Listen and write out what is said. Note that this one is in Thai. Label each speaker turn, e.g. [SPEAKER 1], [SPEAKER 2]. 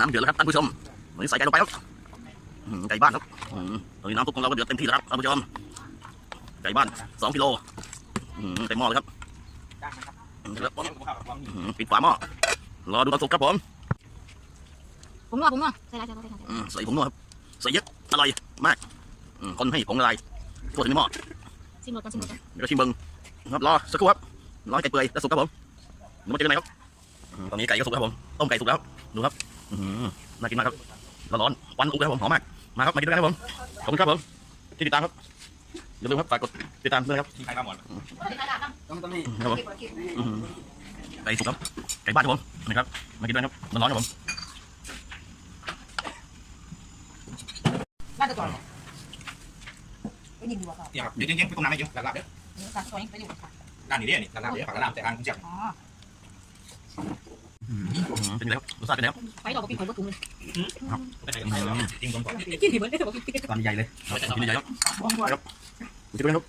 [SPEAKER 1] น้ำ
[SPEAKER 2] เดือดแล้วครับท่านผู้ชมวันนี้ใส่ไก่ลงไปครับไก่บ้านครับตอนนี้น้ำซุปของเราก็เดือดเต็มที่แล้วครับท่านผู้ชมไก่บ้านสองกิโลไก่หม้อเลยครับปิดฝาหม้อรอดูตอนสุกครับผม
[SPEAKER 3] ผมนัวผมนัวใส่ได
[SPEAKER 2] ผมนัวครับใส่เยอะอร่อยมากคนให้ผมอะไรตัวถึงหม้อ
[SPEAKER 3] ชิมหมดกันชิมหมดกัน
[SPEAKER 2] เดี๋ยวชิมเบิ้งครับรอสักครู่ครับ รอให้ไก่เปื่อยแล้วสุกครับผมเดี๋ยวมาเจอกันไหนครับอืมตอนนี้ไก่ก็สุกแล้วครับผมต้มไก่สุกแล้วดูครับอืมน่ากินมากครับร้อนๆควันอุกเลยครับผมหอมมากมาครับมากินด้วยกันครับผมขอบคุณครับผมที่ติดตามครับอย่าลืมครับฝากกดติดตามด้วยนะครับ
[SPEAKER 1] ที่ใครมาหมด
[SPEAKER 4] ต้องต้องนี่
[SPEAKER 2] ครับผมอืมไก่สุกครับไก่บ้านครับผมนะครับมากินด้วยครับร้อนๆครับผม
[SPEAKER 3] บ้านตะกอนไปยิงดูครับ
[SPEAKER 1] เนี่ยครับเดี๋ยวเจ๊งๆไปตรงนั้นไม่เยอะหลับๆเด้อ
[SPEAKER 3] การซอยไปอยู่ค่ะ
[SPEAKER 1] ด้านนี้เด้อนี่หลับๆเด้อฝั่งหลับแต่ทางเจ็บ
[SPEAKER 3] อ๋อ
[SPEAKER 2] อืมเป็นไงครับรสชาติเป็นไงครับ
[SPEAKER 3] ไปดอกปีกไปวัตถุเลย
[SPEAKER 1] จริงตรงก่อน
[SPEAKER 3] กินที่เหมือนได้แต่ว่ากิน
[SPEAKER 4] ตอนใหญ่เลย
[SPEAKER 2] กินใหญ่ๆครับ
[SPEAKER 3] บ้องบัว
[SPEAKER 2] กินด้วยกันครับ